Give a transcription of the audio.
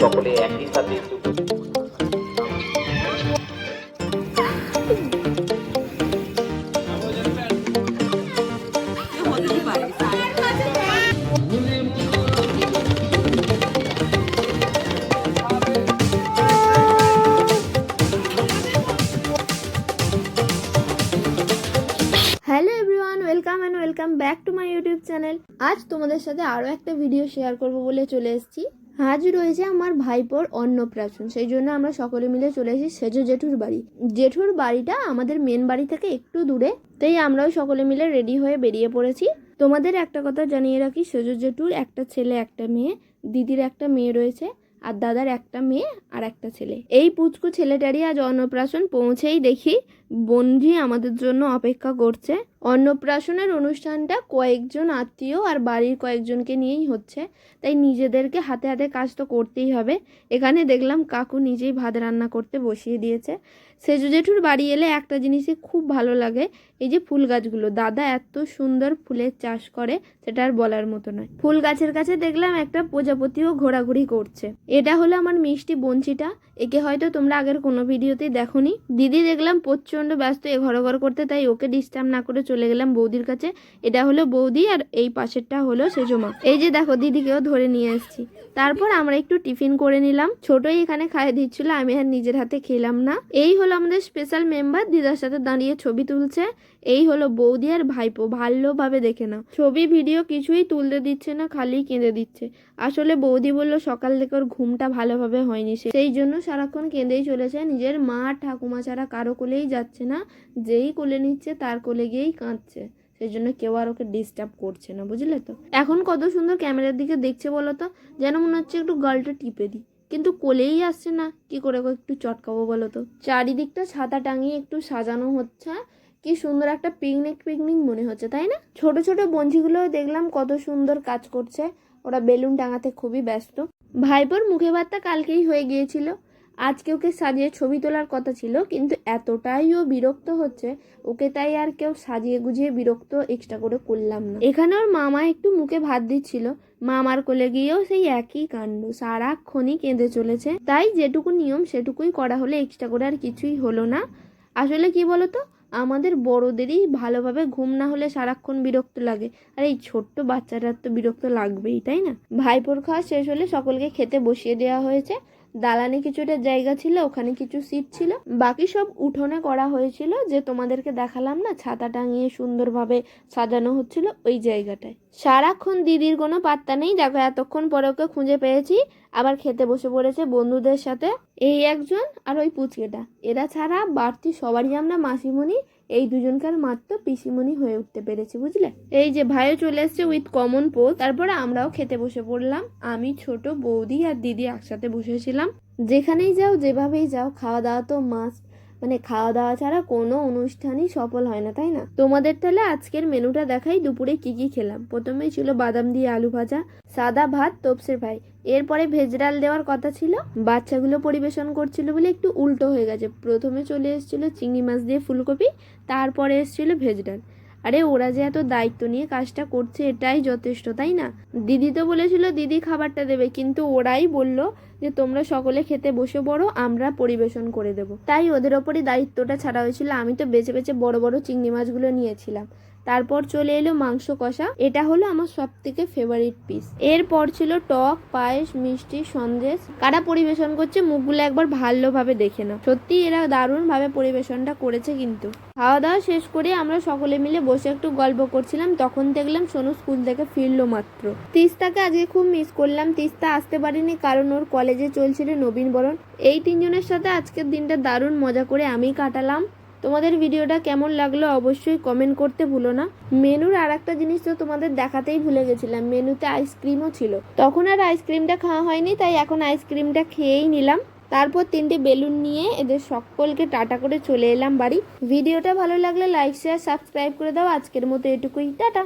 সকলে একই সাথে welcome and welcome back to my YouTube channel. আজ তোমাদের সাথে আরও একটা ভিডিও শেয়ার করব বলে চলে এসেছি। আজ রয়েছে আমার ভাইপোর অন্নপ্রাশন, সেই জন্য আমরা সকলে মিলে চলে এসেছি সেজো জেঠুর বাড়ি। জেঠুর বাড়িটা আমাদের মেন বাড়ি থেকে একটু দূরে, তাই আমরাও সকলে মিলে রেডি হয়ে বেরিয়ে পড়েছি। তোমাদের একটা কথা জানিয়ে রাখি, সেজো জেঠুর একটা ছেলে, একটা মেয়ে, দিদির একটা মেয়ে রয়েছে, আর দাদার একটা মেয়ে আর একটা ছেলে। এই পুচকু ছেলেটারই আজ অন্নপ্রাশন পৌঁছেই দেখি বন্ধি আমাদের জন্য অপেক্ষা করছে। অন্নপ্রাশনের অনুষ্ঠানটা কয়েকজন আত্মীয় আর বাড়ির কয়েকজনকে নিয়েই হচ্ছে। তাই নিজেদেরকে হাতে হাতে কাজ তো করতেই হবে। এখানে দেখলাম কাকু নিজেই ভাত রান্না করতে বসিয়ে দিয়েছে। সেজু জেঠুর বাড়ি এলে একটা জিনিসই খুব ভালো লাগে, এই যে ফুল গাছগুলো। দাদা এত সুন্দর ফুলের চাষ করে, সেটা আর বলার মতো নয়। ফুল গাছের কাছে দেখলাম একটা প্রজাপতিও ঘোরাঘুরি করছে। এটা হলো আমার মিষ্টি বঞ্চিটা একে হয়তো তোমরা আগের কোনো ভিডিওতেই দেখোনি। দিদি দেখলাম প্রচণ্ড ব্যস্ত এ ঘর ঘর করতে, তাই ওকে ডিস্টার্ব না করে চলে গেলাম বৌদির কাছে। এটা হলো বৌদি আর এই পাশেরটা হলো সেজমা। এই যে দেখো, দিদিকেও ধরে নিয়ে এসেছি। তারপর আমরা একটু টিফিন করে নিলাম। ছোটই এখানে খাইয়ে দিচ্ছিল, আমি আর নিজের হাতে খেলাম না। এই হলো আমাদের স্পেশাল মেম্বার দিদার সাথে দাঁড়িয়ে ছবি তুলছে। এই হলো বৌদি আর ভাইপো ভালোভাবে দেখে নাও। ছবি ভিডিও কিছুই তুলতে দিচ্ছে না, খালি কেঁদে দিচ্ছে। আসলে বৌদি বলল, সকাল থেকে ওর ঘুমটা ভালোভাবে হয়নি সেই জন্য সারাক্ষণ কেঁদেই চলেছে। নিজের মা ঠাকুমা ছাড়া কারও কোলেই যাচ্ছে না। যেই কোলে নিচ্ছে, তার কোলে গিয়েই কাঁদছে। সেই জন্য কেউ আর ওকে ডিস্টার্ব করছে না, বুঝলে তো? এখন কত সুন্দর ক্যামেরার দিকে দেখছে বলো তো? যেন মনে হচ্ছে একটু গালটা টিপে দিই। কিন্তু কোলেই আসছে না। কি করে একটু চটকাবো বলো তো? চারিদিকটা ছাতা টাঙিয়ে একটু সাজানো হচ্ছে। কি সুন্দর একটা পিকনিক পিকনিক মনে হচ্ছে, তাই না? ছোট ছোট বঞ্চিগুলো দেখলাম কত সুন্দর কাজ করছে। ওরা বেলুন টাঙাতে খুবই ব্যস্ত। ভাইপোর মুখে ভাতটা কালকেই হয়ে গিয়েছিল। আজকে ওকে সাজিয়ে ছবি তোলার কথা ছিল? কিন্তু এতটাই ও বিরক্ত হচ্ছে, ওকে তাই আর কেউ সাজিয়ে গুজিয়ে বিরক্ত এক্সট্রা করে করলাম না। এখানে ওর মামা একটু মুখে ভাত দিচ্ছিল। মামার কোলে গিয়েও সেই একই কাণ্ড। সারাক্ষণই কেঁদে চলেছে। তাই যেটুকু নিয়ম, সেটুকুই করা হলে এক্সট্রা করে আর কিছুই হলো না। আসলে কি বলতো? আমাদের বড়দেরই ভালোভাবে ঘুম না হলে সারাক্ষণ বিরক্ত লাগে। আর এই ছোট্ট বাচ্চাটার তো বিরক্ত লাগবেই, তাই না? ভাইপোর খাওয়া শেষ হলে সকলকে খেতে বসিয়ে দেওয়া হয়েছে। দালানে কিছুটা জায়গা ছিল, ওখানে কিছু সিট ছিল। বাকি সব উঠোনে করা হয়েছিল যে, তোমাদেরকে দেখালাম না, ছাতা টাঙিয়ে সুন্দরভাবে সাজানো হচ্ছিল ওই জায়গাটায়। সারাক্ষণ দিদির কোনো পাত্তা নেই। দেখো, এতক্ষণ পরে ওকে খুঁজে পেয়েছি। আবার খেতে বসে পড়েছে বন্ধুদের সাথে। এই একজন আর ওই পুচকেটা। এরা ছাড়া বাড়তি সবারই আমরা মাসিমণি, এই দুজনকার মাত্র পিসিমণি হয়ে উঠতে পেরেছি, বুঝলে? এই যে ভাইও চলে এসছে উইথ কমন পোজ তারপরে আমরাও খেতে বসে পড়লাম। আমি ছোট বৌদি আর দিদি একসাথে বসেছিলাম। যেখানেই যাও, যেভাবেই যাও খাওয়া দাওয়া তো মাস্ট মানে খাওয়া দাওয়া ছাড়া কোনো অনুষ্ঠানই সফল হয় না, তাই না? তোমাদের তাহলে আজকের মেনুটা দেখাই, দুপুরে কি কি খেলাম। প্রথমেই ছিল বাদাম দিয়ে আলু ভাজা, সাদা ভাত তোপসে ভাই এরপরে ভেজ ডাল দেওয়ার কথা ছিল, বাচ্চাগুলো পরিবেশন করছিল বলে একটু উল্টো হয়ে গেছে। প্রথমে চলে এসেছিল চিংড়ি মাছ দিয়ে ফুলকপি, তারপরে এসেছিল ভেজ ডাল। আরে ওরা যে এত দায়িত্ব নিয়ে কাজটা করছে, এটাই যথেষ্ট, তাই না? দিদি তো বলেছিল, দিদি খাবারটা দেবে। কিন্তু ওরাই বলল যে, তোমরা সকলে খেতে বসে বড় আমরা পরিবেশন করে দেব। তাই ওদের ওপরই দায়িত্বটা ছাড়া হয়েছিল। আমি তো বেছে বেছে বড় বড় চিংড়ি মাছগুলো নিয়েছিলাম। তারপর চলে এলো মাংস কষা। এটা হলো আমার সব থেকে ফেভারিট পিস এরপর ছিল টক, পায়েস, মিষ্টি, সন্দেশ। কারা পরিবেশন করছে মুখগুলো একবার ভালোভাবে দেখে নাও। সত্যি এরা দারুণ ভাবে পরিবেশনটা করেছে কিন্তু। খাওয়া দাওয়া শেষ করে আমরা সকলে মিলে বসে একটু গল্প করছিলাম, তখন দেখলাম সোনু স্কুল থেকে ফিরলো মাত্র। তিস্তাকে আজকে খুব মিস করলাম। তিস্তা আসতে পারিনি কারণ ওর কলেজে চলছিল নবীনবরণ এই তিনজনের সাথে আজকের দিনটা দারুণ মজা করে আমি কাটালাম। তোমাদের ভিডিওটা কেমন লাগল অবশ্যই কমেন্ট করতে ভুলো না। মেনুর আর একটা জিনিস তো তোমাদের দেখাতেই ভুলে গেছিলাম, মেনুতে আইসক্রিমও ছিল। তখন আর আইসক্রিমটা খাওয়া হয়নি, তাই এখন আইসক্রিমটা খেয়েই নিলাম। তারপর তিনটে বেলুন নিয়ে এদের সকলকে টাটা করে চলে এলাম বাড়ি। ভিডিওটা ভালো লাগলে লাইক শেয়ার সাবস্ক্রাইব করে দাও। আজকের মতো এটুকুই, টাটা।